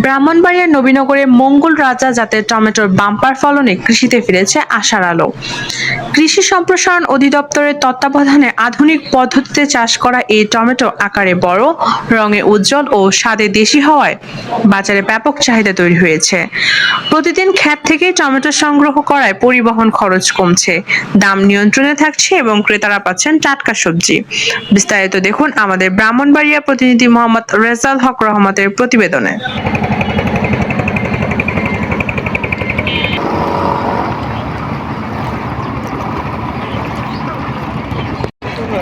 ব্রাহ্মণবাড়িয়ার নবীনগরে মঙ্গল রাজা জাতের টমেটোর বাম্পার ফলনে কৃষিতে ফিরেছে আশার আলো। কৃষি সম্প্রসারণ অধিদপ্তরের তত্ত্বাবধানে আধুনিক পদ্ধতিতে চাষ করা এই টমেটো আকারে বড়, রঙে উজ্জ্বল ও স্বাদে দেশি হওয়ায় বাজারে ব্যাপক চাহিদা তৈরি হয়েছে। প্রতিদিন ক্ষেত থেকে টমেটো সংগ্রহ করায় পরিবহন খরচ কমছে। দাম নিয়ন্ত্রণে থাকছে এবং ক্রেতারা পাচ্ছেন টাটকা সবজি। বিস্তারিত দেখুন আমাদের ব্রাহ্মণবাড়িয়া প্রতিনিধি মোহাম্মদ রেজাল হক রহমতের প্রতিবেদনে।